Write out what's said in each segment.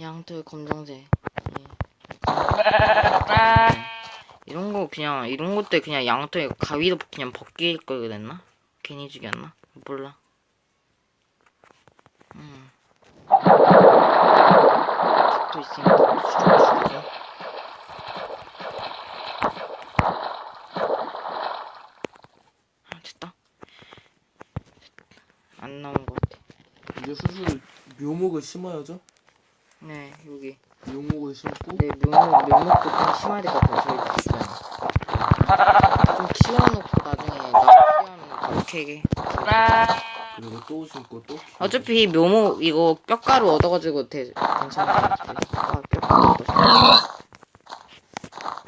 양털 검정색. 예. 이런 거 그냥 이런 것들 그냥 양털 가위로 그냥 벗길 걸 그랬나? 괜히 죽였나? 몰라. 음. 또 있으니까 또 죽여주고. 아 됐다. 안 나온 것 같아. 이제 슬슬 묘목을 심어야죠. 네 여기. 묘목을 심고 네, 묘목, 묘목도 좀 심어야 될 것 같아요, 저희 집 주변에. 좀 키워놓고 나중에 키우면 바로 캐게. 그리고 또 심고 또. 어차피 묘목 이거 뼈가루 얻어가지고 되, 괜찮아요. 어차피. 아, 뼈가루 얻었어.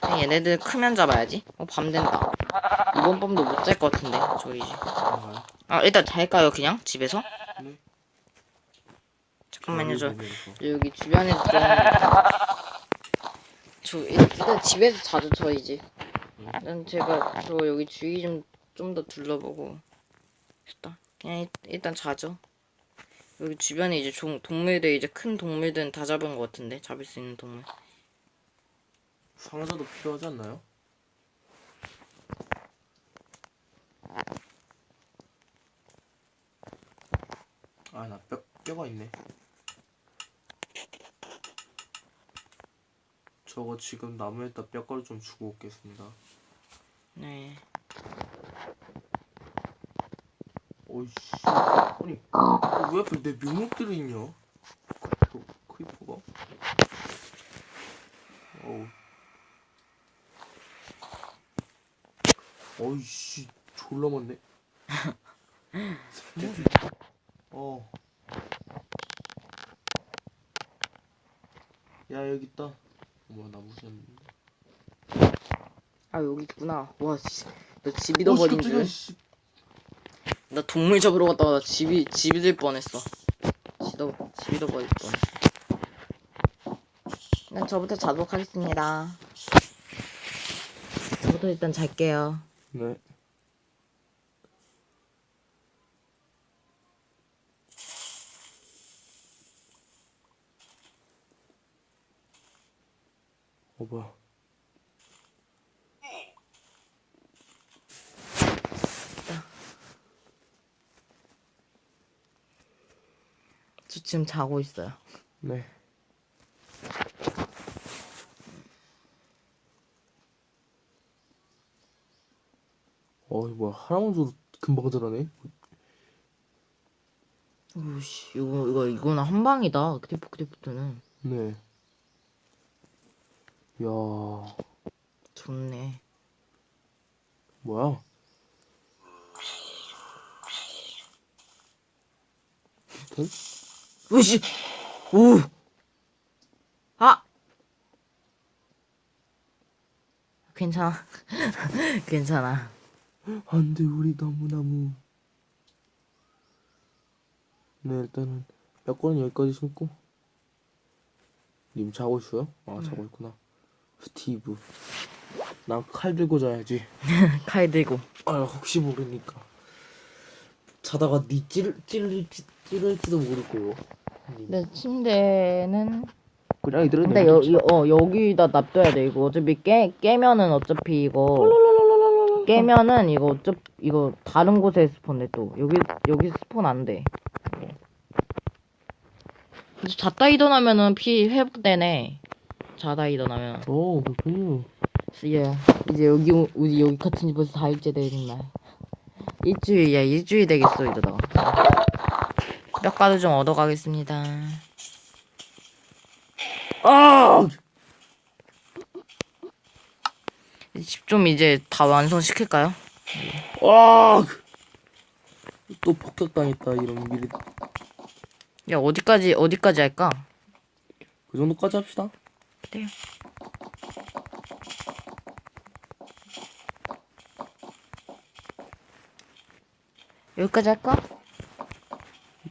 그냥 얘네들 크면 잡아야지. 어, 밤 된다. 이번 밤도 못 잘 것 같은데, 저희 집. 아, 아, 일단 잘까요, 그냥? 집에서? 네. 잠깐만요, 저. 보면서. 여기 주변에서 좀. 저 일단 집에서 자주 저희 집. 일단 제가 저 여기 주위 좀 좀 더 둘러보고 됐다. 그냥 일- 일단 자죠. 여기 주변에 이제 종, 동물들 이제 큰 동물들은 다 잡은 것 같은데 잡을 수 있는 동물. 상자도 필요하지 않나요? 아, 나 뼈, 뼈가 있네. 저거 지금 나무에다 뼈가루 좀 주고 오겠습니다. 네. 어이씨. 아니, 왜 하필 내 묘목들이 있냐? 크리퍼, 크리퍼가? 어우. 어이씨, 졸라 많네. 어. 야, 여기 있다. 뭐야, 나 무시했는데. 아 여기 있구나. 와, 씨. 나집 어, 잃어버린 깜짝이야, 줄. 씨. 나 동물 잡으러 갔다가 나 집이 집 잃을 뻔했어. 집도 집 잃어버릴 뻔. 난 저부터 자도록 하겠습니다. 저부터 일단 잘게요. 네. 어 뭐야? 저 지금 자고 있어요. 네. 어이 뭐야 줘도 금방 자라네. 오씨, 이거 이거 이거는 한 방이다. 크리프 크리프트는 네. 야 좋네. 뭐야? 된? 오씨, 오, 아, 괜찮아, 괜찮아. 안 돼 우리 나무 나무. 네 일단은 몇 건은 여기까지 심고. 님 자고 있어요? 아 자고 있구나. 스티브. 난 칼 들고 자야지. 칼 들고. 아 혹시 모르니까. 자다가 니 찌를 찌를지 찌를지도 모르고. 근데 침대는 그냥 이들은 근데 여, 여, 어, 여기다 놔둬야 돼 이거 어차피 깨 깨면은 어차피 이거 깨면은 이거 어차 이거 다른 곳에 스폰돼 또 여기 여기 스폰 안돼 잤다 일어나면은 피 회복되네 자다 일어나면 오 그렇군요. 예 이제 여기 오- 우리 여기 같은 집에서 4일째 되는 날 일주일 야 일주일 되겠어 이러다가 뼈가루 좀 얻어가겠습니다 아! 집좀 이제 다 완성시킬까요? 아! 또 폭격당했다 이런 미리 야 어디까지 어디까지 할까? 그 정도까지 합시다. 그래요. 여기까지 할까?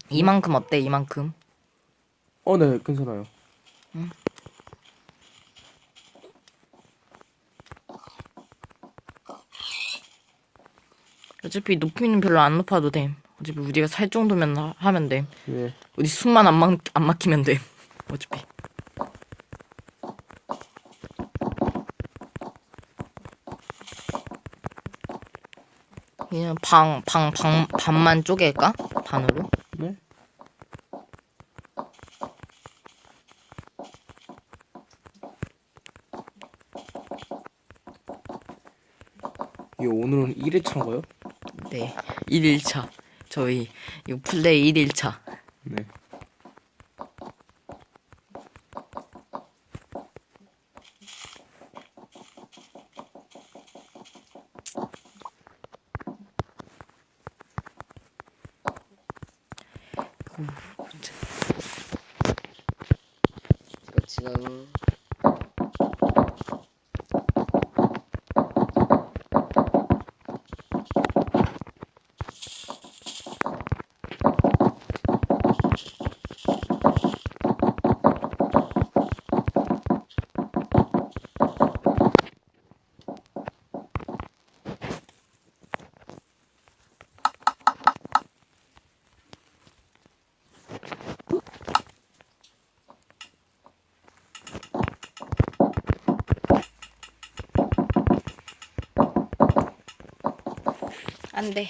이만큼 어때? 이만큼? 어, 네, 괜찮아요. 어차피 높이는 별로 안 높아도 돼. 어차피 우리가 살 정도면 하, 하면 돼. 예. 우리 숨만 안, 막, 안 막히면 돼. 어차피. 그냥 방, 방, 방, 반만 쪼갤까? 반으로? 네? 이게 오늘은 1회차인가요? 네. 1일차. 저희, 이거 플레이 1일차. 네. 지금 안 돼.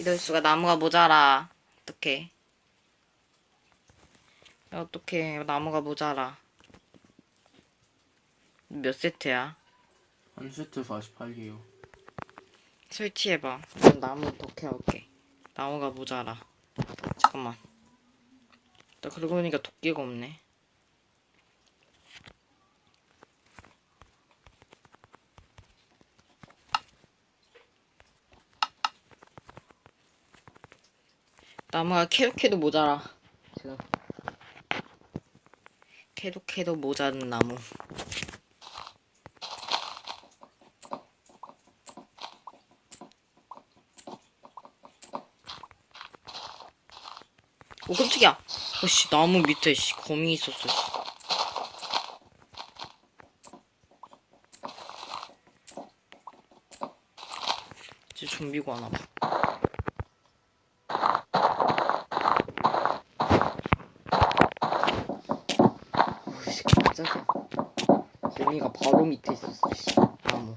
이럴 수가 나무가 모자라. 어떡해. 어떡해. 나무가 모자라. 몇 세트야? 한 세트 48개요. 설치해봐. 난 나무 더 캐올게. 나무가 모자라. 잠깐만. 나 그러고 보니까 도끼가 없네. 나무가 캐도 캐도 모자라. 지금. 캐도 캐도 모자른 나무. 오 깜짝이야. 어씨 나무 밑에 씨 거미 있었어. 씨. 이제 좀비고 하나 봐. 오씨 깜짝이야. 거미가 바로 밑에 있었어. 씨. 나무.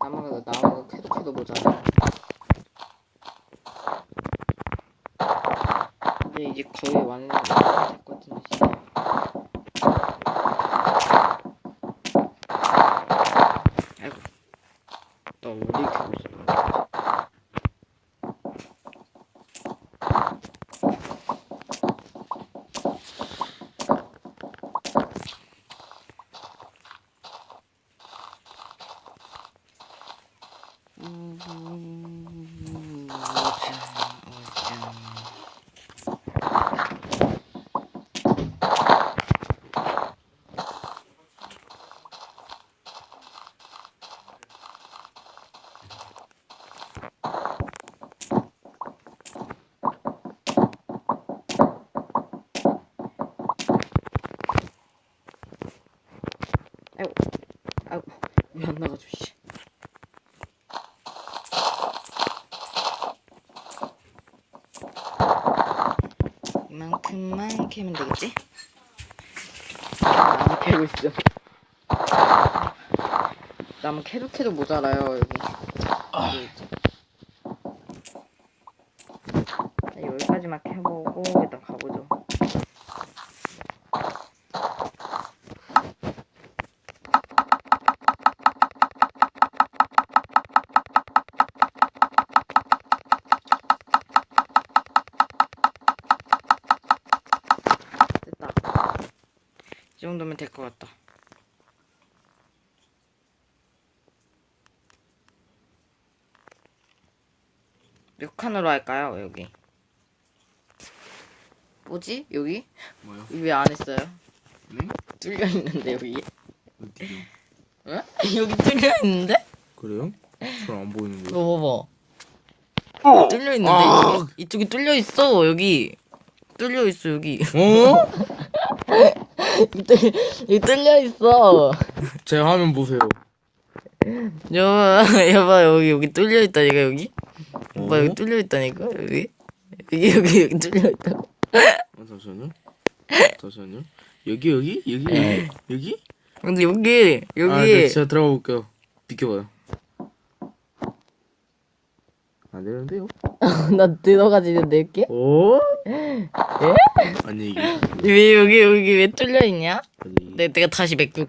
나무가 나무가 캐도 캐도 모자라. 근데 이제 거의 완전 될것 같은데. 진짜. 아이고, 나 어디 캐고 있어? 음, 어자, 어자. 아이고, 아이고, 왜 안 나가죠, 씨. 이만큼만 캐면 되겠지? 나무 캐고 있어. 나무 캐도 캐도 모자라요, 여기. 네, 여기까지만 캐보고. 됐다. 이 정도면 될 것 같다. 몇 칸으로 할까요, 여기? 뭐지? 여기? 뭐요? 왜 안 했어요? 네? 뚫려 있는데 여기? 어디요? 응? 여기 뚫려 있는데? 그래요? 잘 안 보이는데요. 이거 봐봐. 뚫려 있는데 이쪽이, 이쪽이 뚫려 있어 여기. 뚫려 있어 여기. 어? 뚫- 여기 뚫려 있어. 제 화면 보세요. 여봐, 여봐 여기 여기 뚫려 있다니까 여기. 어? 봐 여기 뚫려 있다니까 여기. 여기 여기 여기 뚫려 있다. 어, 잠시만요. 잠시만요. 여기 여기 여기 여기 여기. 근데 여기 여기 아, 네, 제가 들어가 볼게요. 비켜봐요. 안 되는데요? 나 들어가지는데 이렇게? 어? 예? 아니 이게 왜 여기 여기 왜 뚫려 있냐? 아니. 내 내가 다시 맥주